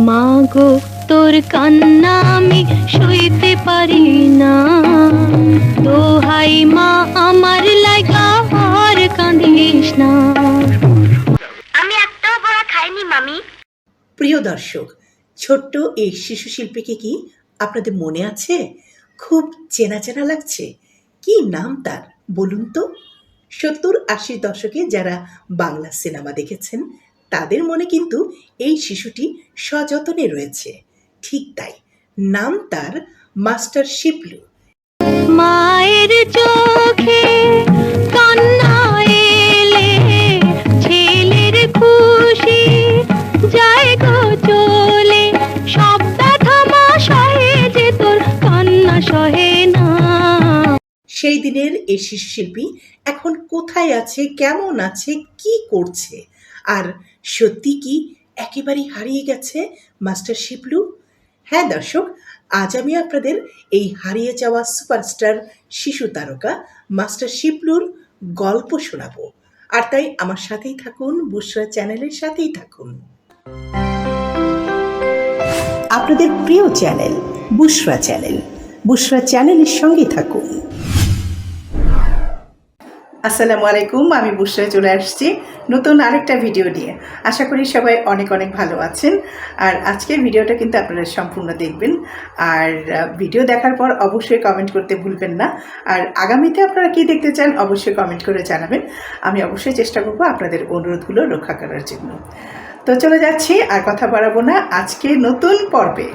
মা গো তোর কান্না আমি সইতে পারি না। দোহাই মা আমার লাগা আর কাঁদিস না। আমি একটাও বড়া খাইনি মামি। প্রিয় দর্শক ছোট্ট এই শিশু শিল্পীকে কি আপনাদের মনে আছে? খুব চেনা চেনা লাগছে। কি নাম তার বলুন তো? সত্তর আশির দশকে যারা বাংলা সিনেমা দেখেছেন তাদের মনে কিন্তু এই শিশুটি সযতনে রয়েছে। ঠিক তাই নাম তার মাস্টার শিপলু মায়ের চোখে কান্না এলে ছেলের খুশি যায় গো চলে। সব ব্যথা মা সহে যে তোর কান্না সহে না। সেই দিনের এই শিশু শিল্পী এখন কোথায় আছে কেমন আছে কি করছে? আর সত্যি কি একেবারেই হারিয়ে গেছে মাস্টার শিবলু? হ্যাঁ দর্শক, আজ আমি আপনাদের এই হারিয়ে যাওয়া সুপারস্টার, শিশু তারকা মাস্টার শিবলুর গল্প শোনাবো। আর তাই আমার সাথেই থাকুন, বুসরা চ্যানেলের সাথেই থাকুন। আপনাদের প্রিয় চ্যানেল, বুসরা চ্যানেল। বুসরা চ্যানেলের সঙ্গে থাকুন। আসসালামু আলাইকুম, আমি বুসরায় চলে আসছি নতুন আরেকটা ভিডিও নিয়ে। আশা করি সবাই অনেক অনেক ভালো আছেন। আর আজকের ভিডিওটা কিন্তু আপনারা সম্পূর্ণ দেখবেন। আর ভিডিও দেখার পর অবশ্যই কমেন্ট করতে ভুলবেন না। আর আগামীতে আপনারা কি দেখতে চান অবশ্যই কমেন্ট করে জানাবেন। আমি অবশ্যই চেষ্টা করব আপনাদের অনুরোধগুলো রক্ষা করার জন্য। তো চলে যাচ্ছি, আর কথা বাড়াবো না আজকে নতুন পর্বে।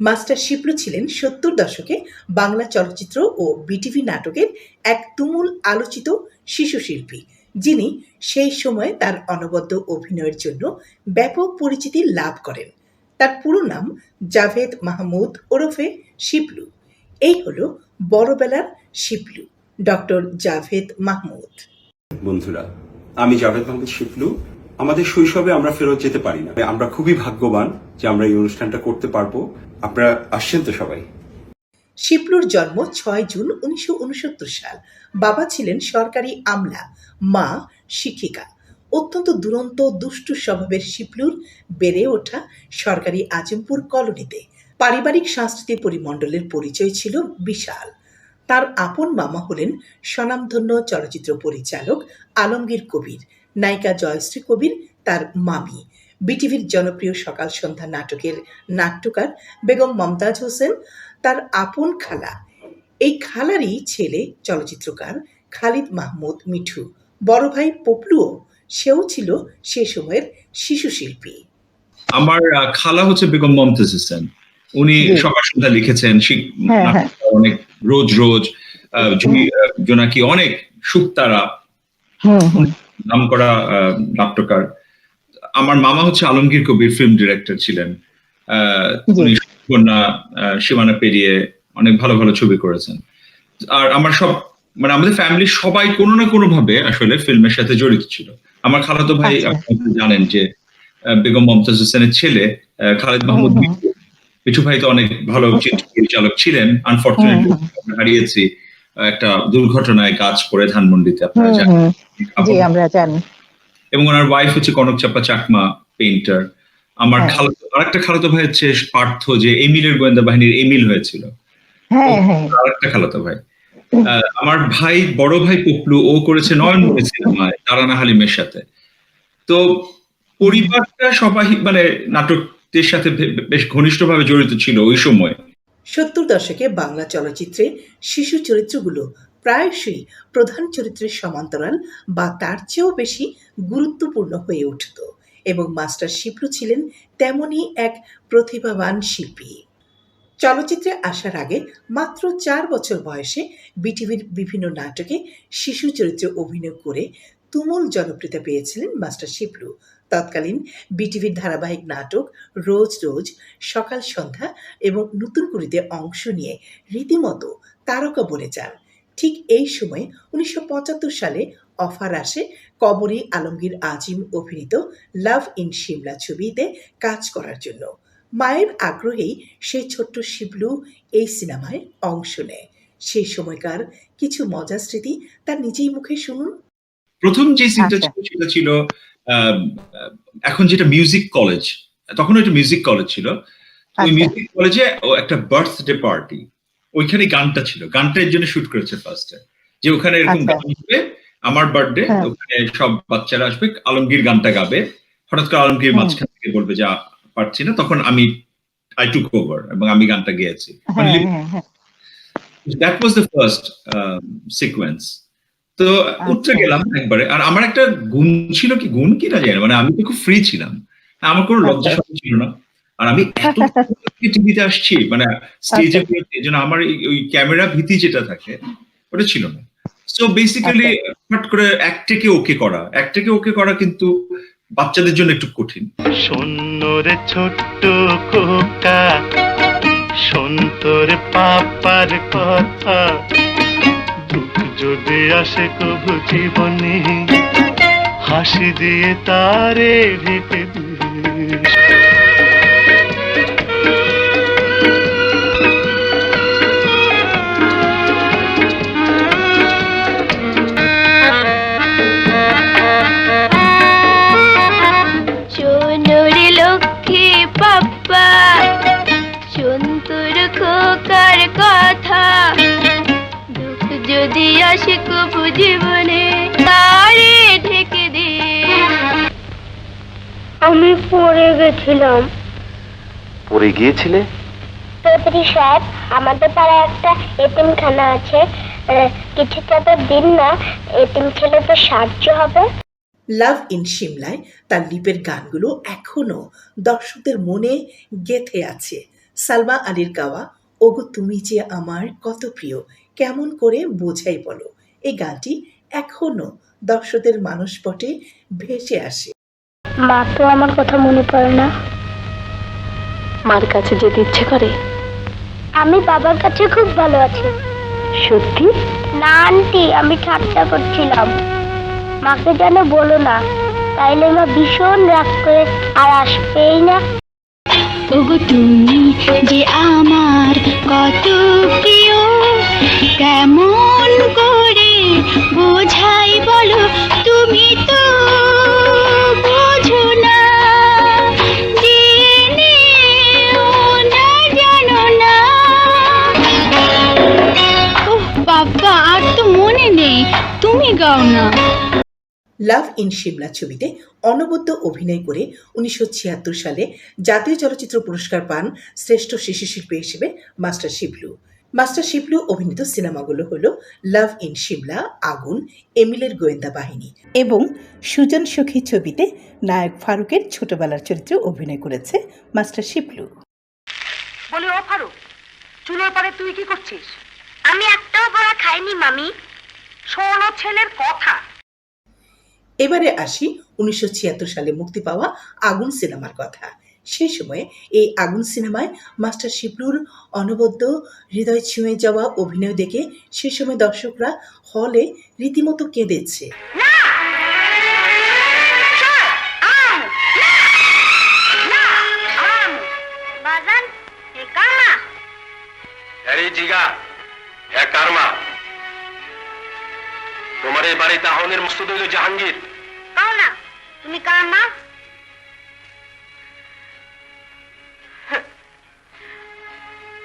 মাস্টার শিপলু ছিলেন সত্তর দশকে বাংলা চলচ্চিত্র ও বিটিভি নাটকের এক তুমুল আলোচিত শিশু শিল্পী, যিনি সেই সময় তার অনবদ্য অভিনয়ের জন্য ব্যাপক পরিচিতি লাভ করেন। তার পুরো নাম জাভেদ মাহমুদ ওরফে শিপলু এই হলো বড়বেলার শিপলু ডক্টর জাভেদ মাহমুদ। বন্ধুরা, আমি জাভেদ মাহমুদ শিপলু আমাদের শৈশবে আমরা ফেরত যেতে পারি না। আমরা খুবই ভাগ্যবান যে আমরা এই অনুষ্ঠানটা করতে পারব। আপনারা আসছেন তো সবাই। শিপলুর জন্ম ছয় জুন উনিশশো উনসত্তর সাল। বাবা ছিলেন সরকারি আমলা, মা শিক্ষিকা। অত্যন্ত দুরন্ত, দুষ্টু স্বভাবের শিপলুর বেড়ে ওঠা সরকারি আজমপুর কলোনিতে। পারিবারিক সাংস্কৃতিক পরিমণ্ডলের পরিচয় ছিল বিশাল। তার আপন মামা হলেন স্বনামধন্য চলচ্চিত্র পরিচালক আলমগীর কবির। নায়িকা জয়শ্রী কবির তার মামি। বিটিভির জনপ্রিয় সকাল সন্ধ্যা নাটকের নাট্যকার বেগম মমতাজ হোসেন তার আপন খালা। এই খালারই ছেলে চলচ্চিত্রকার খালিদ মাহমুদ মিঠু। বড় ভাই পপলুও সেও ছিল সে সময়ের শিশু শিল্পী। আমার খালা হচ্ছে বেগম মমতাজ হোসেন। উনি সকাল সন্ধ্যা লিখেছেন হ্যাঁ, হ্যাঁ। অনেক রোজ রোজ আহ, জোনাকি অনেক সুক্তারা নাম করা নাট্যকার। আমার মামা হচ্ছে আলমগীর কবির ফিল্ম ডিরেক্টর ছিলেন। কন্যা সীমানা পেরিয়ে অনেক ভালো ভালো ছবি করেছেন। আর আমার সব মানে আমাদের ফ্যামিলি সবাই কোনো না কোনো ভাবে আসলে ফিল্মের সাথে জড়িত ছিল। আমার খালাতো ভাই আপনি জানেন যে বেগম মমতাজ হোসেনের ছেলে খালেদ মাহমুদ মিঠু। মিঠু ভাই তো অনেক ভালো চিত্র পরিচালক ছিলেন। আনফর্চুনেটলি হারিয়েছি। একটা দুর্ঘটনায় কাজ করে ধানমন্ডিতে আপনারা জানেন। আমরা জানি। এবং ওনার ওয়াইফ হচ্ছে কনক চাপা চাকমা পেইন্টার আমার হ্যাঁ। খালাতো আরেকটা খালাতো ভাই হচ্ছে পার্থ যে এমিলের গোয়েন্দা বাহিনীর এমিল হয়েছিল। হ্যাঁ হ্যাঁ। আরেকটা খালাতো ভাই। আমার ভাই বড় ভাই পপলু ও করেছে নয়নমণি সিনেমায় তারানা হালিমের সাথে তো পরিবারটা সবাই মানে নাটকের সাথে বেশ ঘনিষ্ঠভাবে জড়িত ছিল ওই সময়। সত্তর দশকে বাংলা চলচ্চিত্রে শিশু চরিত্রগুলো প্রায়শই প্রধান চরিত্রের সমান্তরাল বা তার চেয়েও বেশি গুরুত্বপূর্ণ হয়ে উঠত এবং মাস্টার শিপলু ছিলেন তেমনই এক প্রতিভাবান শিল্পী। চলচ্চিত্রে আসার আগে মাত্র চার বছর বয়সে বিটিভির বিভিন্ন নাটকে শিশু চরিত্রে অভিনয় করে তুমুল জনপ্রিয়তা পেয়েছিলেন মাস্টার শিপলু তৎকালীন বিটিভির ধারাবাহিক নাটক রোজ রোজ সকাল সন্ধ্যা এবং নতুন কুড়িতে অংশ নিয়ে রীতিমতো তারকা বনে যান। ঠিক এই সময় উনিশশো পঁচাত্তর সালে অফার আসে কবরী আলমগীর আজিম অভিনীত লাভ ইন সিমলা ছবিতে কাজ করার জন্য। মায়ের আগ্রহেই সেই ছোট্ট শিবলু এই সিনেমায় অংশ নেয়। সেই সময়কার কিছু মজার স্মৃতি তার নিজেই মুখে শুনুন। প্রথম যে সিনটা আচ্ছা। ছিল সেটা ছিল এখন যেটা মিউজিক কলেজ তখন ওইটা মিউজিক কলেজ ছিল। ওই আচ্ছা। মিউজিক কলেজে ও একটা বার্থডে পার্টি ওইখানে গানটা ছিল। গানটা এর জন্য শুট করেছে ফার্স্টে যে ওখানে এরকম আচ্ছা। গান হবে আমার বার্থডে হ্যাঁ। ওখানে সব বাচ্চারা আসবে আলমগীর গানটা গাবে। হঠাৎ করে আলমগীর মাঝখান থেকে বলবে যে পারছি না। তখন আমি আই টুক ওভার এবং আমি গানটা গেয়েছি। হ্যাঁ হ্যাঁ হ্যাঁ। That was the first sequence তো উঠতে আচ্ছা। গেলাম একবারে। আর আমার একটা গুণ ছিল কি? গুণ কি না জানি মানে আমি তো খুব ফ্রি ছিলাম। আমার কোনো লজ্জা আচ্ছা। ছিল না। আর আমি এত টিভিতে আসছি মানে স্টেজে এই জন্য আমার ওই ক্যামেরা ভীতি যেটা থাকে ওটা ছিল না। সো বেসিক্যালি হট করে একটাকে ওকে করা। একটাকে ওকে করা কিন্তু বাচ্চাদের জন্য একটু কঠিন। শূন্যরে ছোট্ট খোকা সন্তর পাপার কথা। দুঃখ যদি আসে কবু জীবনে হাসি দিয়ে তারে ঢেকে দিস। লক্ষ্মী পাপ্পা সন্তুর খোকার আসে কবু জীবনে তারে ঢেকে দে। আমি পড়ে গেছিলাম। পড়ে গিয়েছিলে? চৌধুরী সাহেব আমাদের পাড়ায় একটা এতিমখানা আছে। কিছু টাকা দিন না এতিম ছেলে তো সাহায্য হবে। লাভ ইন সিমলায় তার লিপের গানগুলো এখনও দর্শকদের মনে গেথে আছে। সালমা আলীর গাওয়া ওগো তুমি যে আমার কত প্রিয় কেমন করে বোঝাই বলো। এই গানটি এখনও দর্শকদের মানুষ পটে ভেসে আসে। মা তো আমার কথা মনে পড়ে না। মার কাছে যেতে ইচ্ছে করে? আমি বাবার কাছে খুব ভালো আছি। সত্যি? না আন্টি আমি ঠাট্টা করছিলাম। মাকে যেন বলো না তাইলে মা ভীষণ রাগ করে আর আসবেই না। ওগো তুমি যে আমার কত প্রিয়, কেমন করে বোঝাই বলো তুমি তো বোঝো না। বাবা, আর তো মনে নেই। তুমি গাও না। লাভ ইন শিমলা ছবিতে অনবদ্য অভিনয় করে উনিশশো ছিয়াত্তর সালে জাতীয় চলচ্চিত্র পুরস্কার পান শ্রেষ্ঠ শিশু শিল্পী হিসেবে মাস্টার শিবলু মাস্টার শিবলু অভিনীত সিনেমাগুলো হলো লাভ ইন শিমলা আগুন, এমিলের গোয়েন্দা বাহিনী এবং সুজন সখী ছবিতে নায়ক ফারুকের ছোটবেলার চরিত্রে অভিনয় করেছে মাস্টার শিবলু বলি, ও ফারুক, চুলোর পারে তুই কি করছিস? আমি একটাও বড়া খাইনি, মামি। শোনো ছেলের কথা। এবারে আসি উনিশশো ছিয়াত্তর সালে মুক্তি পাওয়া আগুন সিনেমার কথা। সেই সময়ে এই আগুন সিনেমায় মাস্টার শিবলুর অনবদ্য হৃদয় ছুঁয়ে যাওয়া অভিনয় দেখে সে সময় দর্শকরা হলে রীতিমতো কেঁদেছে। হ্যাঁ কারমা। তোমার এই বাড়িতে আহনের মস্তুদ হইল জাহাঙ্গীর। কাও না তুমি কার মা?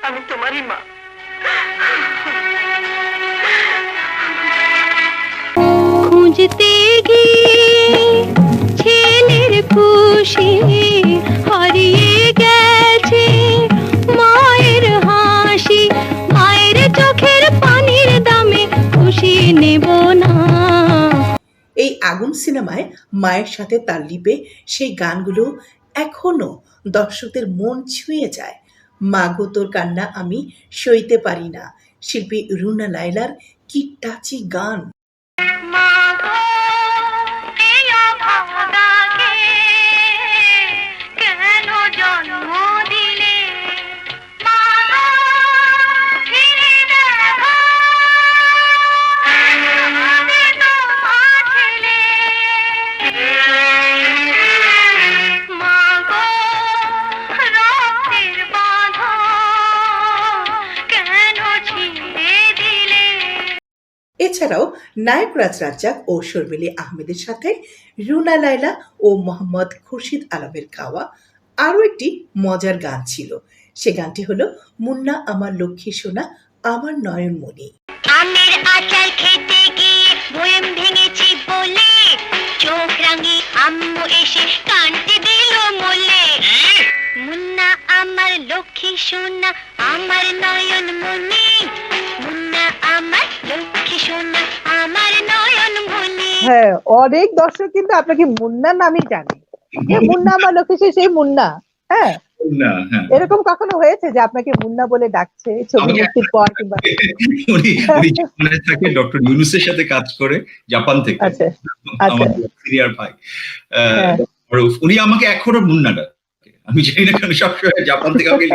আমি তোমারই মা। খুঁজতে গিয়ে ছেলের খুশি হারিয়ে আগুন সিনেমায় মায়ের সাথে তার লিপে সেই গানগুলো এখনও দর্শকদের মন ছুঁয়ে যায়। মা গো, তোর কান্না আমি সইতে পারি না। শিল্পী রুনা লাইলার কি টাচি গান। মা নায়করাজ রাজ্জাক ও শর্মিলি আহমেদের সাথে রুনা লাইলা ও মোহাম্মদ খুরশিদ আলমের গাওয়া আরও একটি মজার গান ছিল। সে গানটি হলো মুন্না আমার লক্ষ্মী সোনা, আমার নয়নমণি। আমের আচার খেতে গিয়ে বয়েম ভেঙেছি বলে, চোখ রাঙি আম্মু এসে কানতে দিল মোলে। মুন্না আমার লক্ষ্মী সোনা, আমার নয়ন মনি মুন্না আমার লক্ষ্মী সোনা হ্যাঁ অনেক দর্শক কিন্তু আপনাকে মুন্না নামই জানে। যে মুন্না আমার লোক সেই মুন্না হ্যাঁ? না হ্যাঁ। এরকম কখনো হয়েছে যে আপনাকে মুন্না বলে ডাকছে ছবি মুক্তির পর কিংবা উনি থাকে ডক্টর ইউনুসের সাথে কাজ করে জাপান থেকে। আচ্ছা আমার সিনিয়র ভাই। আহ, হ্যাঁ। উনি আমাকে এখনও মুন্না ডাকে। আমি জানি না কেন সবসময় জাপান থেকে আমাকে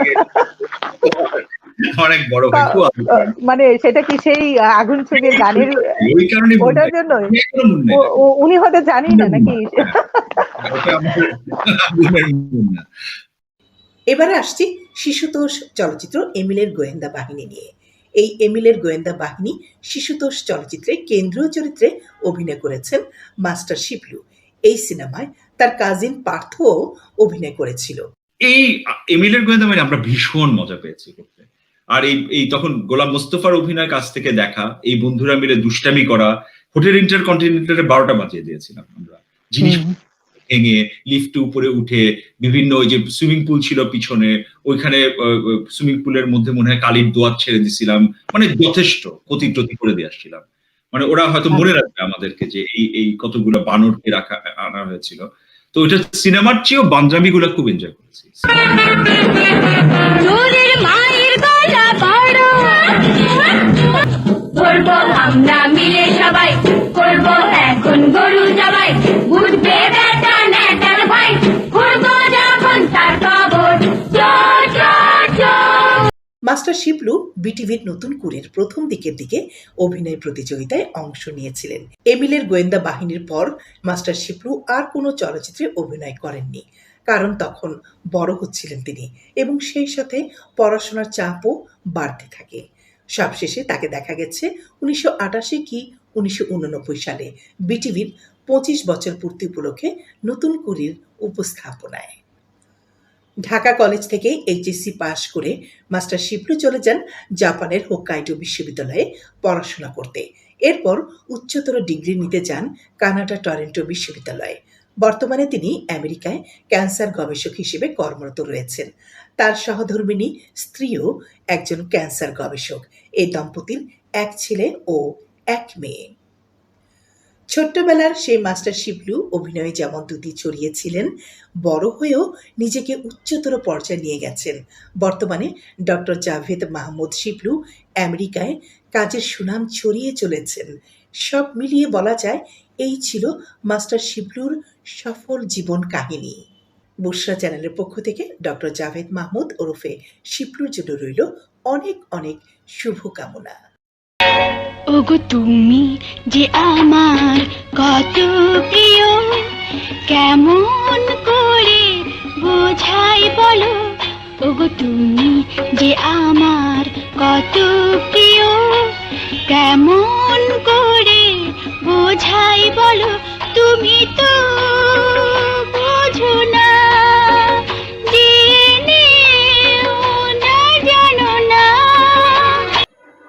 এক বড়। মানে সেটা কি সেই আগুন ছবির গানের ওই কারণে ওটার জন্য উনি হয়তো না নাকি? এবারে আসছি শিশুতোষ চলচ্চিত্র এমিলের গোয়েন্দা বাহিনী নিয়ে। এই এমিলের গোয়েন্দা বাহিনী শিশুতোষ চলচ্চিত্রে কেন্দ্রীয় চরিত্রে অভিনয় করেছেন মাস্টার শিবলু। এই সিনেমায় তার কাজিন পার্থও অভিনয় করেছিল। এই এমিলের গোয়েন্দা মানে আমরা ভীষণ মজা পেয়েছি। আর এই এই তখন গোলাম মোস্তফার অভিনয় কাছ থেকে দেখা এই বন্ধুরা মিলে দুষ্টামি করা হোটেল ইন্টারকন্টিনেন্টালে বারোটা বাজিয়ে দিয়েছিলাম আমরা। জিনিস ভেঙে লিফটে উপরে উঠে বিভিন্ন ওই যে সুইমিং পুল ছিল পিছনে ওইখানে সুইমিং পুলের মধ্যে মনে হয় কালির দোয়ার ছেড়ে দিছিলাম। মানে যথেষ্ট ক্ষতি টতি করে দিয়ে আসছিলাম। মানে ওরা হয়তো মনে রাখবে আমাদেরকে যে এই এই কতগুলো বানরকে রাখা আনা হয়েছিল। তো ওইটা সিনেমার চেয়েও বাঞ্জামি গুলা খুব এনজয় করেছি। আমরা মিলে সবাই। মাস্টার শিবলু বিটিভির নতুন কুড়ির প্রথম দিকের দিকে অভিনয় প্রতিযোগিতায় অংশ নিয়েছিলেন। এমিলের গোয়েন্দা বাহিনীর পর মাস্টার শিবলু আর কোনো চলচ্চিত্রে অভিনয় করেননি। কারণ তখন বড় হচ্ছিলেন তিনি এবং সেই সাথে পড়াশোনার চাপও বাড়তে থাকে। সবশেষে তাকে দেখা গেছে উনিশশো আটাশি কি উনিশশো উননব্বই সালে। বিটিভির পঁচিশ বছর পূর্তি উপলক্ষে নতুন কুড়ির উপস্থাপনায়। ঢাকা কলেজ থেকে এইচএসসি পাশ করে মাস্টার শিবলু চলে যান জাপানের হোক্কাইডো বিশ্ববিদ্যালয়ে পড়াশোনা করতে। এরপর উচ্চতর ডিগ্রি নিতে যান কানাডা টরেন্টো বিশ্ববিদ্যালয়ে। বর্তমানে তিনি আমেরিকায় ক্যান্সার গবেষক হিসেবে কর্মরত রয়েছেন। তার সহধর্মিণী স্ত্রীও একজন ক্যান্সার গবেষক। এই দম্পতির এক ছেলে ও এক মেয়ে। ছোট্টবেলার সেই মাস্টার শিবলু অভিনয়ে যেমন দুটি ছড়িয়েছিলেন বড় হয়েও নিজেকে উচ্চতর পর্যায়ে নিয়ে গেছেন। বর্তমানে ডক্টর জাভেদ মাহমুদ শিবলু আমেরিকায় কাজের সুনাম ছড়িয়ে চলেছেন। সব মিলিয়ে বলা যায়, এই ছিল মাস্টার শিবলুর সফল জীবন কাহিনী। বুসরা চ্যানেলের পক্ষ থেকে ডক্টর জাভেদ মাহমুদ ওরফে শিবলুর জন্য রইল অনেক অনেক শুভকামনা। ওগো তুমি যে আমার কত প্রিয়, কেমন করে বোঝাই বলো? ওগো তুমি যে আমার কত প্রিয়, কেমন করে বোঝাই বলো? তুমি তো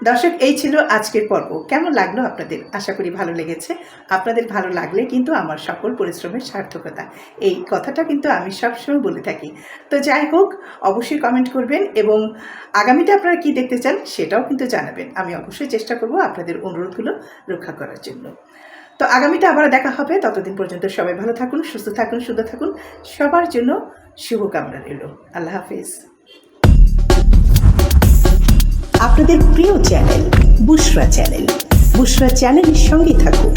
দর্শক, এই ছিল আজকের পর্ব। কেমন লাগল আপনাদের? আশা করি ভালো লেগেছে। আপনাদের ভালো লাগলে কিন্তু আমার সকল পরিশ্রমের সার্থকতা। এই কথাটা কিন্তু আমি সবসময় বলে থাকি। তো যাই হোক, অবশ্যই কমেন্ট করবেন এবং আগামীতে আপনারা কি দেখতে চান সেটাও কিন্তু জানাবেন। আমি অবশ্যই চেষ্টা করব আপনাদের অনুরোধগুলো রক্ষা করার জন্য। তো আগামীতে আবার দেখা হবে। ততদিন পর্যন্ত সবাই ভালো থাকুন, সুস্থ থাকুন, সুন্দর থাকুন। সবার জন্য শুভকামনা রইল। আল্লাহ হাফিজ। আপনাদের প্রিয় চ্যানেল বুশরা চ্যানেল বুশরা চ্যানেলের সঙ্গে থাকুন।